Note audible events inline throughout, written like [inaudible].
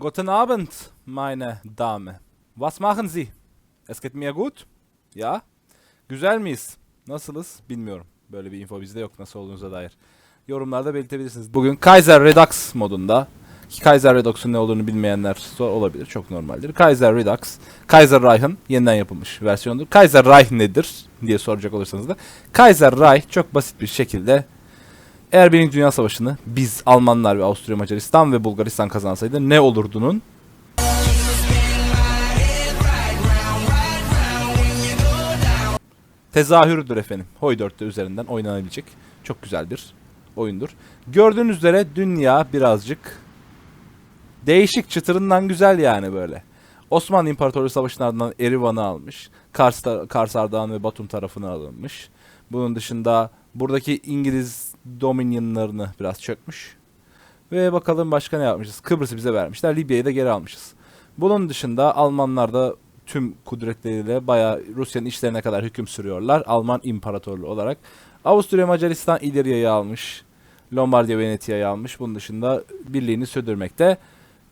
Guten Abend, meine Dame. Was machen Sie? Es geht mir gut? Ya? Güzel miyiz? Nasılız? Bilmiyorum. Böyle bir info bizde yok nasıl olduğunuza dair. Yorumlarda belirtebilirsiniz. Bugün Kaiser Redux modunda Kaiser Redux'un ne olduğunu bilmeyenler olabilir. Çok normaldir. Kaiser Redux, Kaiser Reich'ın yeniden yapılmış versiyonudur. Kaiser Reich nedir diye soracak olursanız da Kaiser Reich çok basit bir şekilde eğer Birinci Dünya Savaşı'nı biz Almanlar ve Avusturya Macaristan ve Bulgaristan kazansaydı ne olurdunun tezahürüdür efendim. Hoy 4'te üzerinden oynanabilecek çok güzel bir oyundur. Gördüğünüz üzere dünya birazcık değişik çıtırından güzel yani böyle. Osmanlı İmparatorluğu Savaşı'nın ardından Erivan'ı almış. Kars, Kars Ardahan ve Batum tarafını alınmış. Bunun dışında buradaki İngiliz dominionlarını biraz çökmüş. Ve bakalım başka ne yapmışız? Kıbrıs'ı bize vermişler. Libya'yı da geri almışız. Bunun dışında Almanlar da tüm kudretleriyle bayağı Rusya'nın işlerine kadar hüküm sürüyorlar. Alman İmparatorluğu olarak. Avusturya Macaristan İlirya'yı almış. Lombardiya Venetia'yı almış. Bunun dışında birliğini sürdürmekte.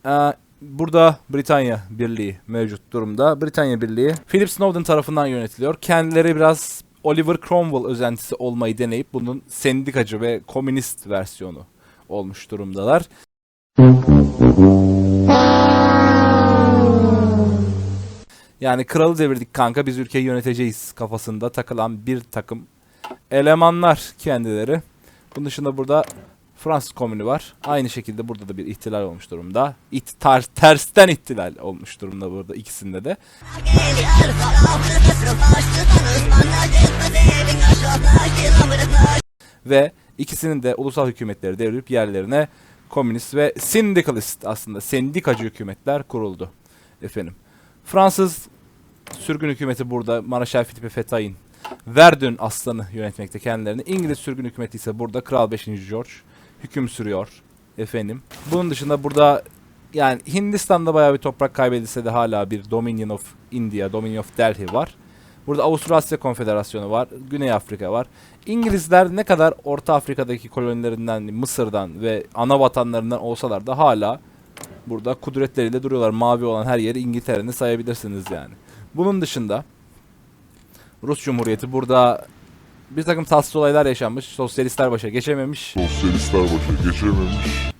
Ee, burada Britanya Birliği mevcut durumda. Britanya Birliği Philip Snowden tarafından yönetiliyor. Kendileri biraz Oliver Cromwell özentisi olmayı deneyip bunun sendikacı ve komünist versiyonu olmuş durumdalar. Yani kralı devirdik kanka biz ülkeyi yöneteceğiz kafasında takılan bir takım elemanlar kendileri. Bunun dışında burada Fransız komünü var. Aynı şekilde burada da bir ihtilal olmuş durumda. İt, tar, tersten ihtilal olmuş durumda burada ikisinde de. Ve ikisinin de ulusal hükümetleri devrilip yerlerine komünist ve syndicalist aslında sendikacı hükümetler kuruldu. Efendim. Fransız sürgün hükümeti burada Maraşal Philippe Fetay'in Verdun aslanı yönetmekte kendilerini. İngiliz sürgün hükümeti ise burada Kral 5. George hüküm sürüyor efendim. Bunun dışında burada yani Hindistan'da bayağı bir toprak kaybedilse de hala bir Dominion of India, Dominion of Delhi var. Burada Avustrasya Konfederasyonu var, Güney Afrika var. İngilizler ne kadar Orta Afrika'daki kolonilerinden, Mısır'dan ve ana vatanlarından olsalar da hala burada kudretleriyle duruyorlar. Mavi olan her yeri İngiltere'ni sayabilirsiniz yani. Bunun dışında Rus Cumhuriyeti burada bir takım tatsız olaylar yaşanmış. Sosyalistler başa geçememiş. Sosyalistler başa geçememiş.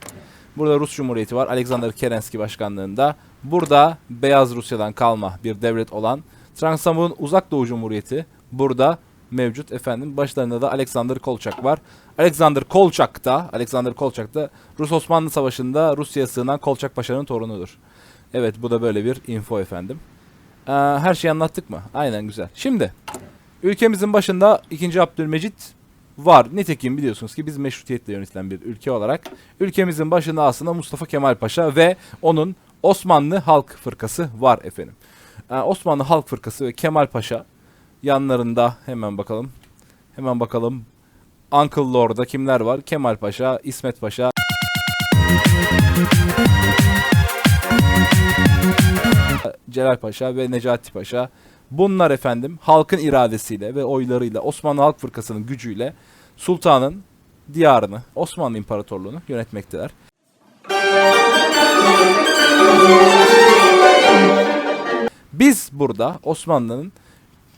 Burada Rus Cumhuriyeti var. Alexander Kerensky başkanlığında. Burada Beyaz Rusya'dan kalma bir devlet olan Transamur'un Uzak Doğu Cumhuriyeti burada mevcut efendim. Başlarında da Alexander Kolçak var. Alexander Kolçak da Alexander Kolçak da Rus-Osmanlı Savaşı'nda Rusya'ya sığınan Kolçak Paşa'nın torunudur. Evet bu da böyle bir info efendim. Ee, her şeyi anlattık mı? Aynen güzel. Şimdi ülkemizin başında 2. Abdülmecit var. Nitekim biliyorsunuz ki biz meşrutiyetle yönetilen bir ülke olarak ülkemizin başında aslında Mustafa Kemal Paşa ve onun Osmanlı Halk Fırkası var efendim. Ee, Osmanlı Halk Fırkası ve Kemal Paşa yanlarında hemen bakalım. Hemen bakalım. Uncle Lord'da kimler var? Kemal Paşa, İsmet Paşa, Celal Paşa ve Necati Paşa. Bunlar efendim halkın iradesiyle ve oylarıyla Osmanlı Halk Fırkası'nın gücüyle sultanın diyarını, Osmanlı İmparatorluğunu yönetmekteler. Biz burada Osmanlı'nın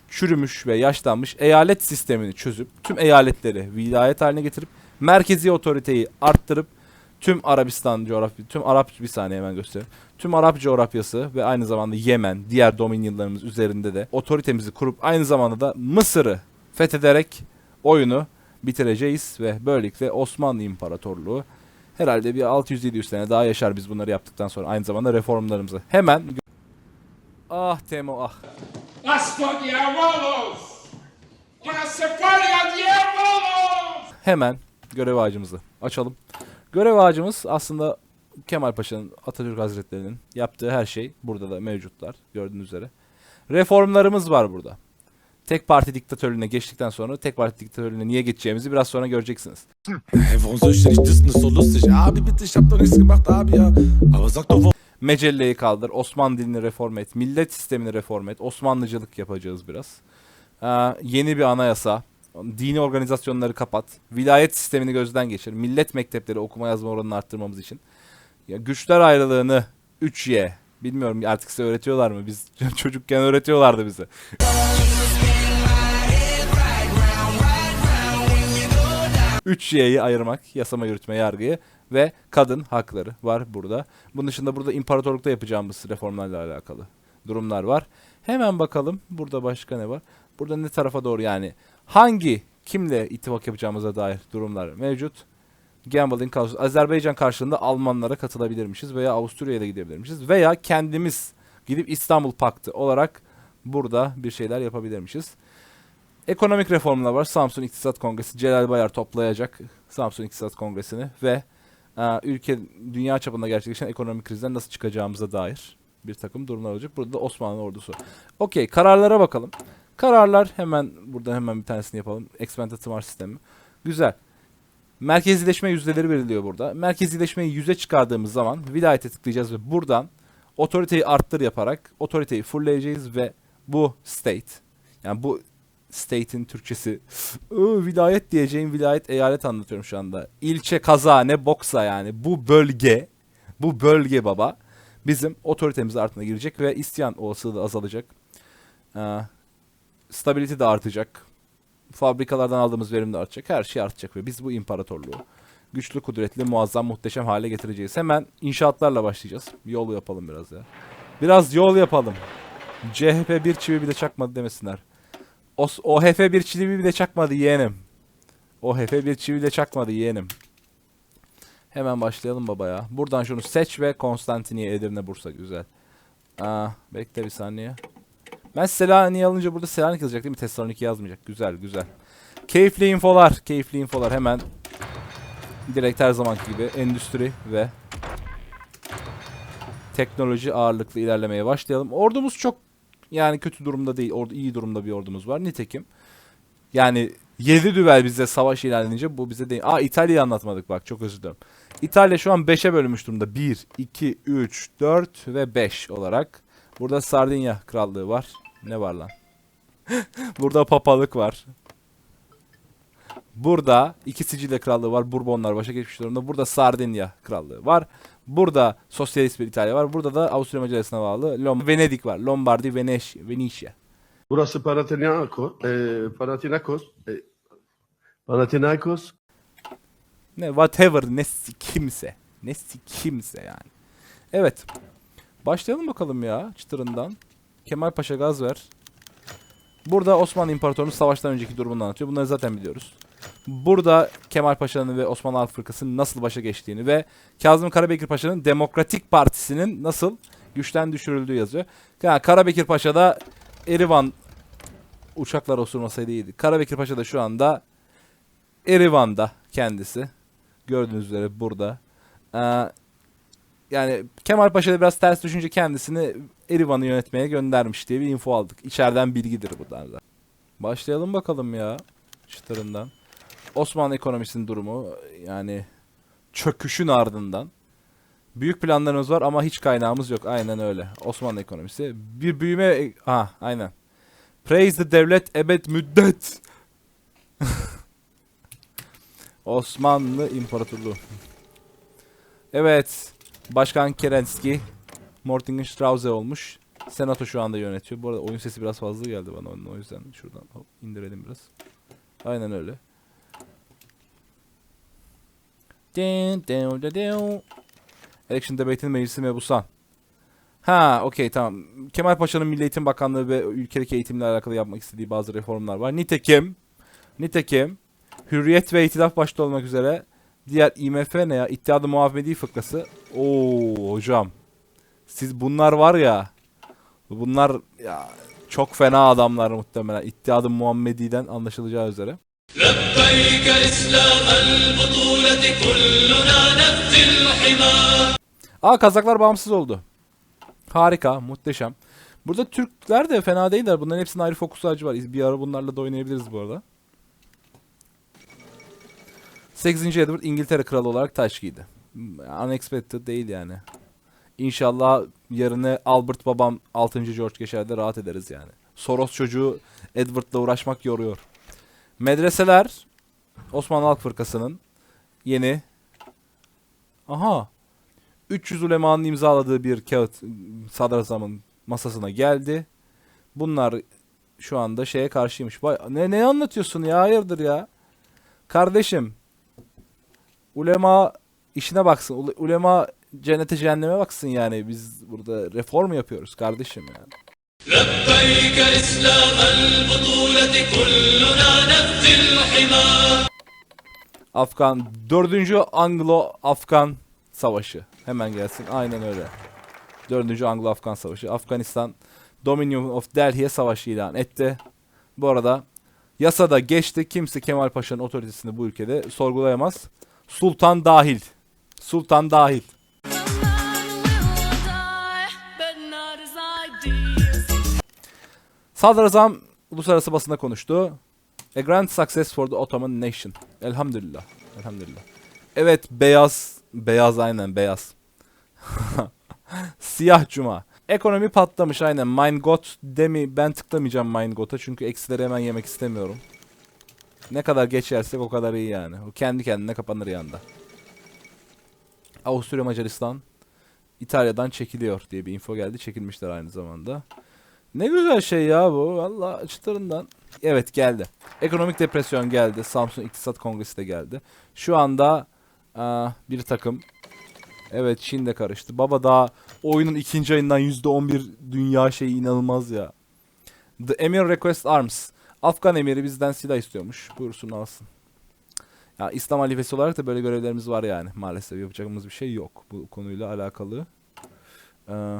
çürümüş ve yaşlanmış eyalet sistemini çözüp tüm eyaletleri vilayet haline getirip merkezi otoriteyi arttırıp tüm Arabistan coğrafya, tüm Arap bir saniye hemen göstereyim. Tüm Arap coğrafyası ve aynı zamanda Yemen, diğer dominionlarımız üzerinde de otoritemizi kurup aynı zamanda da Mısır'ı fethederek oyunu bitireceğiz ve böylelikle Osmanlı İmparatorluğu herhalde bir 600-700 sene daha yaşar biz bunları yaptıktan sonra aynı zamanda reformlarımızı hemen Ah Temo ah. Hemen görev ağacımızı açalım. Görev ağacımız aslında Kemal Paşa'nın Atatürk Hazretleri'nin yaptığı her şey burada da mevcutlar gördüğünüz üzere. Reformlarımız var burada. Tek parti diktatörlüğüne geçtikten sonra tek parti diktatörlüğüne niye geçeceğimizi biraz sonra göreceksiniz. Mecelleyi kaldır, Osmanlı dilini reform et, millet sistemini reform et, Osmanlıcılık yapacağız biraz. Ee, yeni bir anayasa, dini organizasyonları kapat, vilayet sistemini gözden geçir, millet mektepleri okuma yazma oranını arttırmamız için. Ya güçler ayrılığını 3Y. Bilmiyorum artık size öğretiyorlar mı? Biz [laughs] çocukken öğretiyorlardı bize. Üç Y'yi ayırmak, yasama, yürütme, yargıyı ve kadın hakları var burada. Bunun dışında burada imparatorlukta yapacağımız reformlarla alakalı durumlar var. Hemen bakalım burada başka ne var? Burada ne tarafa doğru yani hangi kimle ittifak yapacağımıza dair durumlar mevcut. Gambling Council Azerbaycan karşılığında Almanlara katılabilirmişiz veya Avusturya'ya da gidebilirmişiz veya kendimiz gidip İstanbul Paktı olarak burada bir şeyler yapabilirmişiz. Ekonomik reformlar var. Samsun İktisat Kongresi Celal Bayar toplayacak Samsun İktisat Kongresi'ni ve e, ülke dünya çapında gerçekleşen ekonomik krizden nasıl çıkacağımıza dair bir takım durumlar olacak. Burada da Osmanlı ordusu. Okey kararlara bakalım. Kararlar hemen burada hemen bir tanesini yapalım. Expanded Smart sistemi. Güzel. Merkezileşme yüzdeleri veriliyor burada. Merkezileşmeyi yüze çıkardığımız zaman vilayete tıklayacağız ve buradan otoriteyi arttır yaparak otoriteyi fullleyeceğiz ve bu state yani bu state'in Türkçesi vilayet diyeceğim vilayet eyalet anlatıyorum şu anda. İlçe kaza ne boksa yani bu bölge bu bölge baba bizim otoritemiz altına girecek ve isyan olasılığı da azalacak. Ee, stability de artacak. Fabrikalardan aldığımız verim de artacak. Her şey artacak ve biz bu imparatorluğu güçlü, kudretli, muazzam, muhteşem hale getireceğiz. Hemen inşaatlarla başlayacağız. Yol yapalım biraz ya. Biraz yol yapalım. CHP bir çivi bile çakmadı demesinler. O, OHF bir çivi bile çakmadı yeğenim. OHF bir çivi bile çakmadı yeğenim. Hemen başlayalım baba ya. Buradan şunu seç ve Konstantiniye, Edirne, Bursa güzel. Aa, bekle bir saniye. Ben Selanik'i alınca burada Selanik yazacak değil mi? Tesaloniki yazmayacak. Güzel güzel. Keyifli infolar. Keyifli infolar. Hemen direkt her zamanki gibi endüstri ve teknoloji ağırlıklı ilerlemeye başlayalım. Ordumuz çok yani kötü durumda değil. Ordu iyi durumda bir ordumuz var. Nitekim yani 7 düvel bize savaş ilan edince bu bize değil. Aa İtalya'yı anlatmadık bak çok özür dilerim. İtalya şu an 5'e bölünmüş durumda. 1, 2, 3, 4 ve 5 olarak. Burada Sardinya krallığı var. Ne var lan? [laughs] Burada papalık var. Burada iki Sicilya krallığı var. Bourbonlar başa geçmiş durumda. Burada Sardinya krallığı var. Burada sosyalist bir İtalya var. Burada da Avusturya Macaristan'a bağlı Lom Venedik var. Lombardi, Veneş Venetia. Burası Panathinaikos, e, Panathinaikos, e, Panathinaikos, Ne whatever ne kimse. Ne kimse yani. Evet. Başlayalım bakalım ya çıtırından. Kemal Paşa gaz ver. Burada Osmanlı İmparatorluğu savaştan önceki durumunu anlatıyor. Bunları zaten biliyoruz. Burada Kemal Paşa'nın ve Osmanlı Halk Fırkası'nın nasıl başa geçtiğini ve Kazım Karabekir Paşa'nın Demokratik Partisi'nin nasıl güçten düşürüldüğü yazıyor. Yani Karabekir Paşa da Erivan uçaklar osurmasaydı iyiydi. Karabekir Paşa da şu anda Erivan'da kendisi. Gördüğünüz üzere burada. Ee, yani Kemal Paşa da biraz ters düşünce kendisini Erivan'ı yönetmeye göndermiş diye bir info aldık. İçeriden bilgidir bu da. Başlayalım bakalım ya çıtırından. Osmanlı ekonomisinin durumu yani çöküşün ardından büyük planlarımız var ama hiç kaynağımız yok. Aynen öyle. Osmanlı ekonomisi bir büyüme ha aynen. Praise the devlet ebed müddet. [laughs] Osmanlı İmparatorluğu. Evet. Başkan Kerenski Mortingen Strauze olmuş. Senato şu anda yönetiyor. Bu arada oyun sesi biraz fazla geldi bana onun o yüzden şuradan indirelim biraz. Aynen öyle. Election Debate'in meclisi mebusan. Ha okey tamam. Kemal Paşa'nın Milli Eğitim Bakanlığı ve ülkedeki eğitimle alakalı yapmak istediği bazı reformlar var. Nitekim nitekim Hürriyet ve İtilaf başta olmak üzere Diğer IMF ne ya? İttihadı Muhammedi fıkrası. Oo hocam. Siz bunlar var ya. Bunlar ya çok fena adamlar muhtemelen. İttihadı Muhammedi'den anlaşılacağı üzere. Aa Kazaklar bağımsız oldu. Harika, muhteşem. Burada Türkler de fena değiller. Bunların hepsinin ayrı fokus ağacı var. Bir ara bunlarla da oynayabiliriz bu arada. 8. Edward İngiltere kralı olarak taç giydi. Unexpected değil yani. İnşallah yarını Albert babam 6. George geçer de rahat ederiz yani. Soros çocuğu Edward'la uğraşmak yoruyor. Medreseler Osmanlı Halk Fırkası'nın yeni Aha 300 ulemanın imzaladığı bir kağıt sadrazamın masasına geldi. Bunlar şu anda şeye karşıymış. Ne ne anlatıyorsun ya? Hayırdır ya? Kardeşim Ulema işine baksın. Ule- Ulema cennete cehenneme baksın yani. Biz burada reform yapıyoruz kardeşim yani. لبيك إسلام البطولة كلنا نفدي الحمى Afgan 4. Anglo-Afgan Savaşı. Hemen gelsin. Aynen öyle. 4. Anglo-Afgan Savaşı. Afganistan Dominion of Delhi'ye savaş ilan etti. Bu arada yasada geçti. Kimse Kemal Paşa'nın otoritesini bu ülkede sorgulayamaz. Sultan dahil. Sultan dahil. Sadrazam uluslararası basında konuştu. A grand success for the Ottoman nation. Elhamdülillah. Elhamdülillah. Evet beyaz. Beyaz aynen beyaz. [laughs] Siyah cuma. Ekonomi patlamış aynen. Mein Gott demi ben tıklamayacağım Mein Gott'a çünkü eksileri hemen yemek istemiyorum. Ne kadar geç yersek o kadar iyi yani. O kendi kendine kapanır yanda. Avusturya Macaristan İtalya'dan çekiliyor diye bir info geldi. Çekilmişler aynı zamanda. Ne güzel şey ya bu. Valla çıtırından. Evet geldi. Ekonomik depresyon geldi. Samsun İktisat Kongresi de geldi. Şu anda aa, bir takım Evet Çin de karıştı. Baba daha oyunun ikinci ayından %11 dünya şeyi inanılmaz ya. The Emir Request Arms. Afgan emiri bizden silah istiyormuş. Buyursun alsın. Ya İslam halifesi olarak da böyle görevlerimiz var yani. Maalesef yapacağımız bir şey yok bu konuyla alakalı. Ee,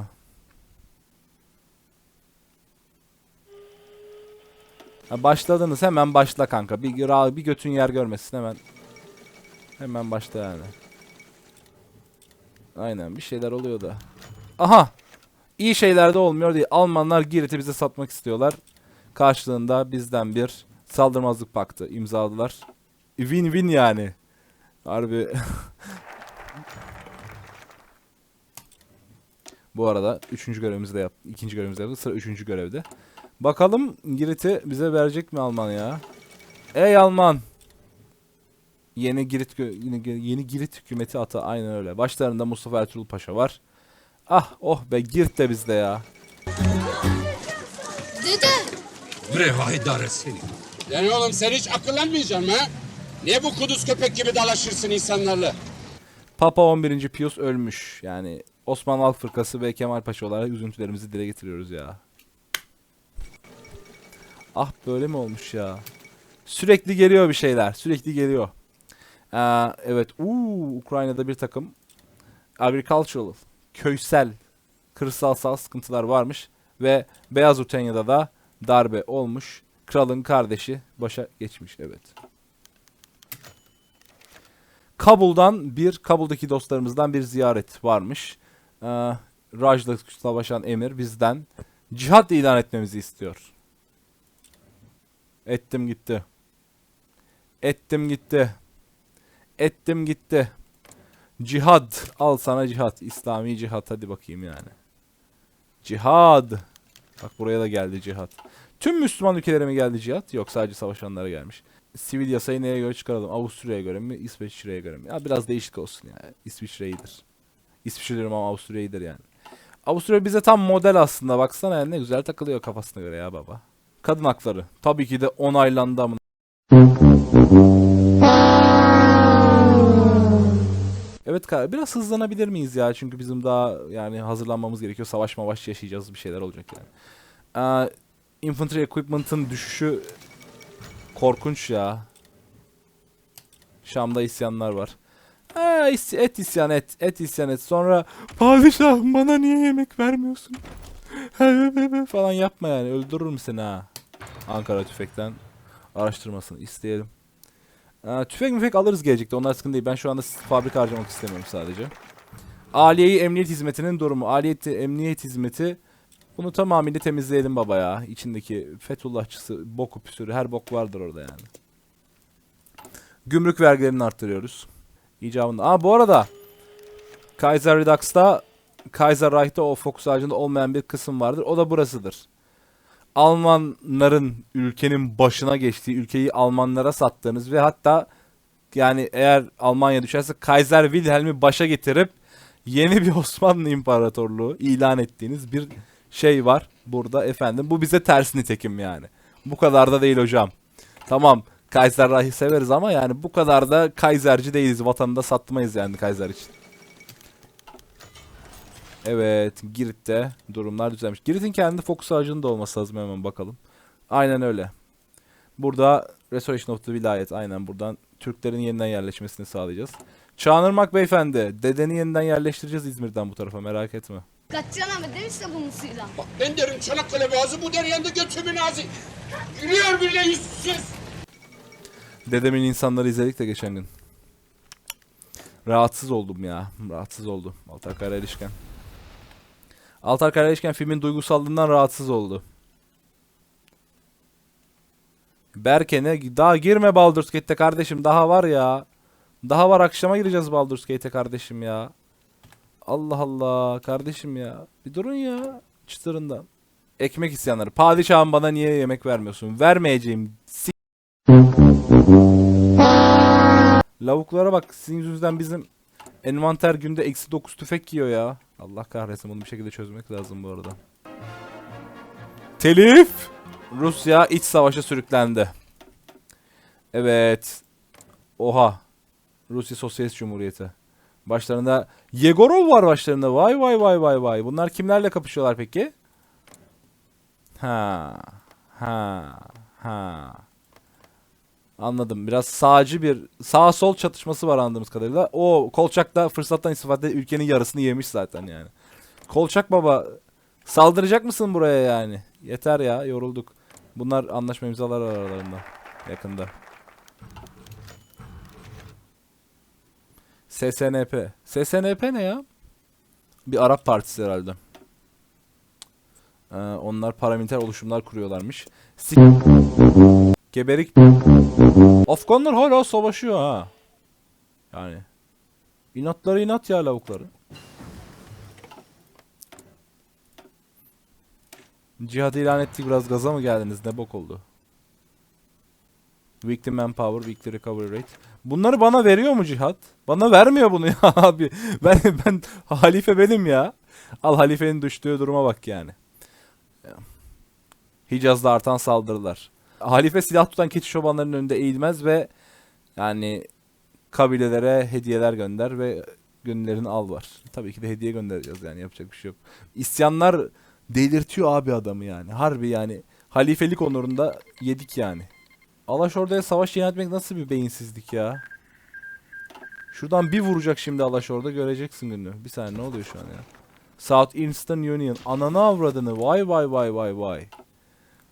başladınız hemen başla kanka. Bir, bir götün yer görmesin hemen. Hemen başla yani. Aynen bir şeyler oluyor da. Aha! İyi şeyler de olmuyor değil. Almanlar Girit'i bize satmak istiyorlar. Karşılığında bizden bir saldırmazlık paktı imzaladılar. Win-win yani. Harbi. [laughs] Bu arada üçüncü görevimizi de yaptık. ikinci görevimizi de yaptık. Sıra üçüncü görevde. Bakalım Girit'i bize verecek mi Alman ya? Ey Alman! Yeni Girit yeni, yeni Girit hükümeti ata aynen öyle. Başlarında Mustafa Ertuğrul Paşa var. Ah oh be Girit de bizde ya. Yani oğlum sen hiç akıllanmayacaksın ha? Niye bu kuduz köpek gibi dalaşırsın insanlarla? Papa 11. Pius ölmüş. Yani Osmanlı Halk Fırkası ve Kemal Paşa olarak üzüntülerimizi dile getiriyoruz ya. Ah böyle mi olmuş ya? Sürekli geliyor bir şeyler. Sürekli geliyor. Ee, evet. Uuu Ukrayna'da bir takım agricultural, köysel, kırsalsal sıkıntılar varmış. Ve Beyaz Rutenya'da da darbe olmuş. Kralın kardeşi başa geçmiş. Evet. Kabul'dan bir, Kabul'daki dostlarımızdan bir ziyaret varmış. Ee, Raj'la savaşan emir bizden cihat ilan etmemizi istiyor. Ettim gitti. Ettim gitti. Ettim gitti. Cihad. Al sana cihat. İslami cihat hadi bakayım yani. Cihad. Bak buraya da geldi cihat. Tüm Müslüman ülkelere mi geldi cihat? Yok sadece savaşanlara gelmiş. Sivil yasayı neye göre çıkaralım? Avusturya'ya göre mi? İsveçre'ye göre mi? Ya biraz değişik olsun ya. İsviçre iyidir. İsviçre diyorum ama Avusturya iyidir yani. Avusturya bize tam model aslında. Baksana yani ne güzel takılıyor kafasına göre ya baba. Kadın hakları. Tabii ki de onaylandı amına. Evet biraz hızlanabilir miyiz ya? Çünkü bizim daha yani hazırlanmamız gerekiyor. Savaş mavaş yaşayacağız. Bir şeyler olacak yani. Ee, infantry equipment'ın düşüşü korkunç ya. Şam'da isyanlar var. Ha, is- et isyan et. Et isyan et. Sonra padişah bana niye yemek vermiyorsun? [laughs] falan yapma yani. Öldürürüm seni ha. Ankara tüfekten araştırmasını isteyelim. Aa, tüfek müfek alırız gelecekte. Onlar sıkıntı değil. Ben şu anda fabrika harcamak istemiyorum sadece. Aliyeyi Emniyet Hizmeti'nin durumu. Aliyet Emniyet Hizmeti bunu tamamıyla temizleyelim baba ya. İçindeki Fethullahçısı, boku püsürü her bok vardır orada yani. Gümrük vergilerini arttırıyoruz. İcabında. Aa bu arada Kaiser Redux'ta Kaiser Reich'ta o fokus ağacında olmayan bir kısım vardır. O da burasıdır. Almanların ülkenin başına geçtiği, ülkeyi Almanlara sattığınız ve hatta yani eğer Almanya düşerse Kaiser Wilhelm'i başa getirip yeni bir [laughs] Osmanlı İmparatorluğu ilan ettiğiniz bir şey var burada efendim. Bu bize ters nitekim yani. Bu kadar da değil hocam. Tamam Kaiserreich'i severiz ama yani bu kadar da Kaiserci değiliz. Vatanı da satmayız yani Kaiser için. Evet Girit'te durumlar düzelmiş. Girit'in kendi fokus ağacının da olması lazım hemen bakalım. Aynen öyle. Burada Restoration of the Vilayet aynen buradan Türklerin yeniden yerleşmesini sağlayacağız. Çağınırmak beyefendi dedeni yeniden yerleştireceğiz İzmir'den bu tarafa merak etme. Kaçacaksın ama demişse bunun suyla. Bak ben derim Çanakkale Boğazı bu dereyen de götümün ağzı. Gülüyor bile yüzsüz. Dedemin insanları izledik de geçen gün. Rahatsız oldum ya. Rahatsız oldum. Altar Karayelişken. Altar Karayelişken filmin duygusallığından rahatsız oldu. Berke ne? Daha girme Baldur's Gate'te kardeşim. Daha var ya. Daha var akşama gireceğiz Baldur's Gate'e kardeşim ya. Allah Allah kardeşim ya. Bir durun ya. Çıtırından. Ekmek isyanları. Padişahım bana niye yemek vermiyorsun? Vermeyeceğim. S- Lavuklara bak sizin yüzünüzden bizim envanter günde eksi 9 tüfek yiyor ya. Allah kahretsin bunu bir şekilde çözmek lazım bu arada. Telif! Rusya iç savaşa sürüklendi. Evet. Oha. Rusya Sosyalist Cumhuriyeti. Başlarında Yegorov var başlarında. Vay vay vay vay vay. Bunlar kimlerle kapışıyorlar peki? Ha. Ha. Ha. Anladım. Biraz sağcı bir sağ sol çatışması var anladığımız kadarıyla. O Kolçak da fırsattan istifade ülkenin yarısını yemiş zaten yani. Kolçak baba saldıracak mısın buraya yani? Yeter ya yorulduk. Bunlar anlaşma imzalar aralarında yakında. SSNP. SSNP ne ya? Bir Arap partisi herhalde. Ee, onlar paramiliter oluşumlar kuruyorlarmış. Sik- Geberik Afganlar hala savaşıyor ha. Yani. İnatları inat ya lavukları. Cihad ilan ettik biraz gaza mı geldiniz ne bok oldu? Weekly manpower, weekly recovery rate. Bunları bana veriyor mu Cihat? Bana vermiyor bunu ya [laughs] abi. Ben ben halife benim ya. Al halifenin düştüğü duruma bak yani. Hicaz'da artan saldırılar. Halife silah tutan keçi çobanlarının önünde eğilmez ve yani kabilelere hediyeler gönder ve gönüllerini al var. Tabii ki de hediye göndereceğiz yani yapacak bir şey yok. İsyanlar delirtiyor abi adamı yani. Harbi yani halifelik onurunda yedik yani. Alaşorda'ya savaş yönetmek nasıl bir beyinsizlik ya? Şuradan bir vuracak şimdi Alaşorda göreceksin günü. Bir saniye ne oluyor şu an ya? South Eastern Union. Ananı avradını. Vay vay vay vay vay.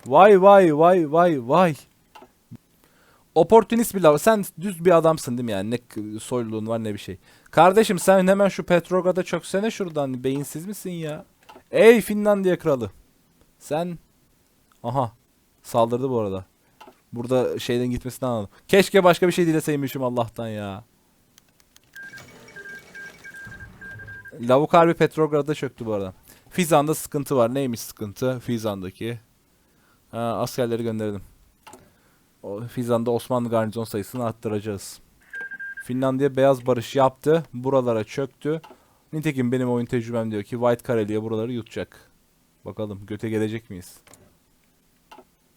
Vay vay vay vay vay. Opportunist bir lav. Sen düz bir adamsın değil mi yani? Ne soyluluğun var ne bir şey. Kardeşim sen hemen şu Petrograd'a çöksene şuradan. Beyinsiz misin ya? Ey Finlandiya kralı. Sen... Aha. Saldırdı bu arada. Burada şeyden gitmesinden anladım. Keşke başka bir şey dileseymişim Allah'tan ya. Lavuk harbi Petrograd'a çöktü bu arada. Fizan'da sıkıntı var. Neymiş sıkıntı? Fizan'daki. Askerleri gönderdim. O, Fizan'da Osmanlı garnizon sayısını arttıracağız. Finlandiya beyaz barış yaptı. Buralara çöktü. Nitekim benim oyun tecrübem diyor ki White Karelia buraları yutacak. Bakalım göte gelecek miyiz?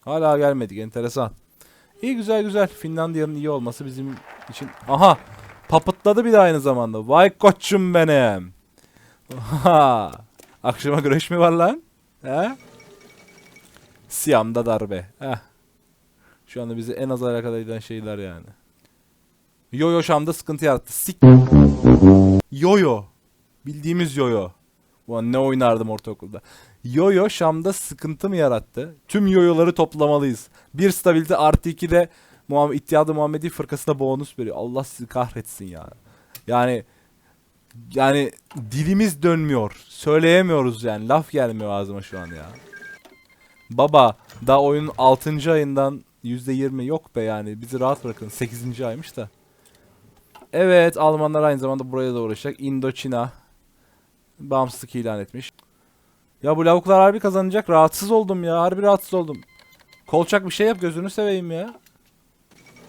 Hala gelmedik. Enteresan. İyi güzel güzel. Finlandiya'nın iyi olması bizim için... Aha! Papıtladı bir de aynı zamanda. Vay koçum benim. [laughs] Ha! Akşama güreş mi var lan? He? Siyam'da darbe. Heh. Şu anda bizi en az alakadar eden şeyler yani. Yoyo Şam'da sıkıntı yarattı. Sik. Yoyo. Bildiğimiz yoyo. Ulan ne oynardım ortaokulda. Yoyo Şam'da sıkıntı mı yarattı? Tüm yoyoları toplamalıyız. Bir stabilite artı iki de Muhammed, İttihadı Muhammedi fırkasına bonus veriyor. Allah sizi kahretsin ya. Yani yani dilimiz dönmüyor. Söyleyemiyoruz yani. Laf gelmiyor ağzıma şu an ya. Baba daha oyunun 6. ayından %20 yok be yani. Bizi rahat bırakın. 8. aymış da. Evet Almanlar aynı zamanda buraya da uğraşacak. Indoçina bağımsızlık ilan etmiş. Ya bu lavuklar harbi kazanacak. Rahatsız oldum ya. Harbi rahatsız oldum. Kolçak bir şey yap gözünü seveyim ya.